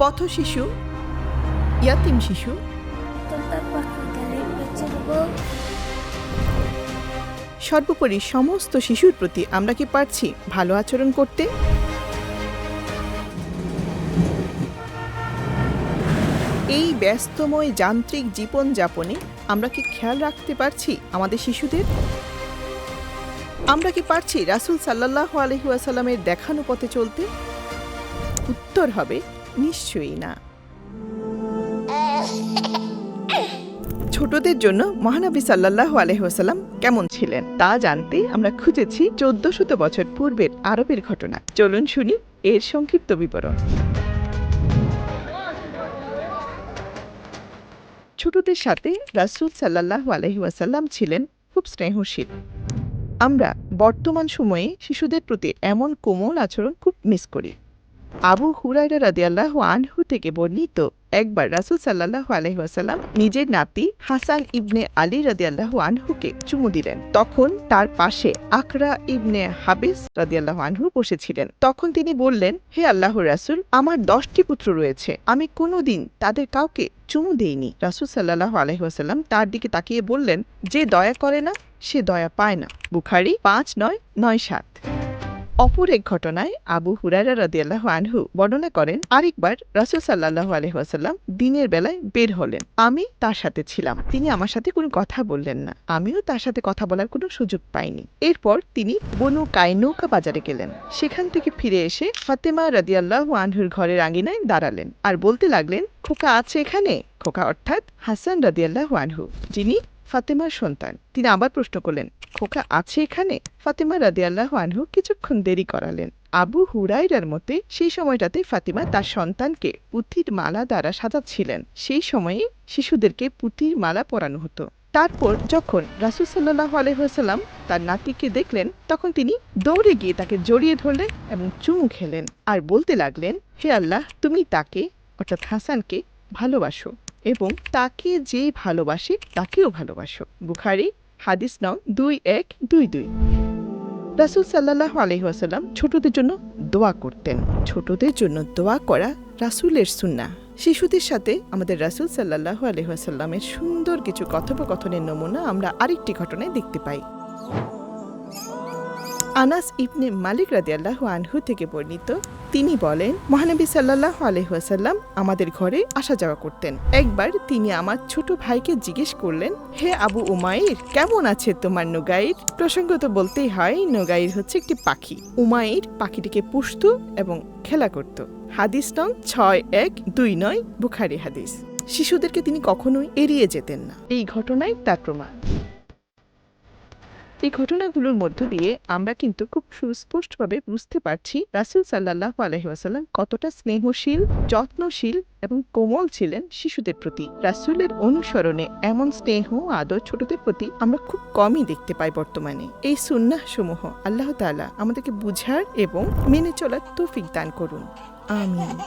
পথ শিশু, ইয়াতিম শিশু। সর্বোপরি সমস্ত শিশুর প্রতি আমরা কি পারছি ভালো আচরণ করতে? এই ব্যস্তময় যান্ত্রিক জীবনযাপনে আমরা কি খেয়াল রাখতে পারছি আমাদের শিশুদের? আমরা কি পারছি রাসূল সাল্লাহ আলহিউসালামের দেখানো পথে চলতে? উত্তর হবে নিশ্চয়ই না। ছোটদের জন্য মহানবী সাল্লাহ আলহিহাসাল্লাম কেমন ছিলেন? তা জানতে আমরা খুঁজেছি চোদ্দ শত বছর পূর্বের আরবের ঘটনা। চলুন শুনি এর সংক্ষিপ্ত বিবরণ। ছোটদের সাথে রাসূল সাল্লাহ আলহিহাসাল্লাম ছিলেন খুব স্নেহশীল। আমরা বর্তমান সময়ে শিশুদের প্রতি এমন কোমল আচরণ খুব মিস করি। আবু হুরাইরা রাদিয়াল্লাহু আনহু থেকে বর্ণিত একবার রাসূল সাল্লাল্লাহু আলাইহি ওয়াসাল্লাম নিজের নাতি হাসান ইবনে আলী রাদিয়াল্লাহু আনহুকে চুমু দিলেন। তখন তার পাশে আকরা ইবনে হাবিস রাদিয়াল্লাহু আনহু বসেছিলেন। তখন তিনি বললেন, হে আল্লাহ রাসূল, আমার দশটি পুত্র রয়েছে। আমি কোনোদিন তাদের কাউকে চুমু দেইনি। রাসূল সাল্লাহ আলাইহি ওয়াসাল্লাম তার দিকে তাকিয়ে বললেন, যে দয়া করে না, সে দয়া পায় না। বুখারি পাঁচ নয় নয় সাত। অপর এক ঘটনায় আবু হুরারা রাদিয়াল্লাহু আনহু বর্ণনা করেন, আরেকবার রাসূল সাল্লাল্লাহু আলাইহি ওয়াসাল্লাম দিনের বেলায় বের হলেন। আমি তার সাথে ছিলাম। তিনি আমার সাথে কোনো কথা বললেন না। আমিও তার সাথে কথা বলার কোনো সুযোগ পাইনি। এরপর তিনি বনু কাইনৌকা বাজারে গেলেন। সেখান থেকে ফিরে এসে ফাতেমা রাদিয়াল্লাহু আনহুর ঘরের আঙিনায় দাঁড়ালেন আর বলতে লাগলেন, খোকা আছে এখানে? খোকা অর্থাৎ হাসান রাদিয়াল্লাহু আনহু, যিনি ফাতেমার সন্তান। তিনি আবার প্রশ্ন করলেন খোকা আছে এখানে? ফাতেমা রাদিয়াল্লাহু আনহু কিছুক্ষণ দেরি করালেন। আবু হুরাইরার মতে, সেই সময়টাতে ফাতিমা তার সন্তানকে পুঁথির মালা দ্বারা সাজাচ্ছিলেন। সেই সময়ে শিশুদেরকে পুঁথির মালা পরানো হতো। তারপর যখন রাসুল সাল্লাহ আলহাম তার নাতিকে দেখলেন, তখন তিনি দৌড়ে গিয়ে তাকে জড়িয়ে ধরলেন এবং চুমু খেলেন আর বলতে লাগলেন, হে আল্লাহ, তুমি তাকে, অর্থাৎ হাসানকে, ভালোবাসো এবং তাকে যে ভালোবাসে, তাকেও ভালোবাসো। বুখারি হাদিস নং দুই এক দুই দুই। রাসুল সাল্লাহ আলহিহাসাল্লাম ছোটদের জন্য দোয়া করতেন। ছোটদের জন্য দোয়া করা রাসুলের সুন্না শিশুদের সাথে আমাদের রাসুল সাল্লাহ আলহিহাসাল্লামের সুন্দর কিছু কথোপকথনের নমুনা আমরা আরেকটি ঘটনায় দেখতে পাই। আনাস ইবনে মালিক রাদিয়াল্লাহু আনহু থেকে বর্ণিত, তিনি বলেন, মহানবী সাল্লাহ আলহাসাল্লাম আমাদের ঘরে আসা যাওয়া করতেন। একবার তিনি আমার ছোট ভাইকে জিজ্ঞেস করলেন, হে আবু উমাইর, কেমন আছে তোমার নোগাইর? প্রসঙ্গত বলতেই হয়, নোগাইর হচ্ছে একটি পাখি। উমাইর পাখিটিকে পুষত এবং খেলা করত। হাদিস নং ছয় এক দুই নয়, বুখারি হাদিস। শিশুদেরকে তিনি কখনোই এড়িয়ে যেতেন না। এই ঘটনায় তার প্রমাণ। এই ঘটনাগুলোর মধ্য দিয়ে আমরা কিন্তু খুব সুস্পষ্টভাবে বুঝতে পারছি রাসুল সাল্লাহ আলহিহাসাল্লাম কতটা স্নেহশীল, যত্নশীল এবং কোমল ছিলেন শিশুদের প্রতি। রাসুলের অনুসরণে এমন স্নেহ আদর ছোটদের প্রতি আমরা খুব কমই দেখতে পাই বর্তমানে। এই সুন্নাহ সমূহ আল্লাহ তাআলা আমাদেরকে বুঝার এবং মেনে চলার তৌফিক দান করুন। আমিন।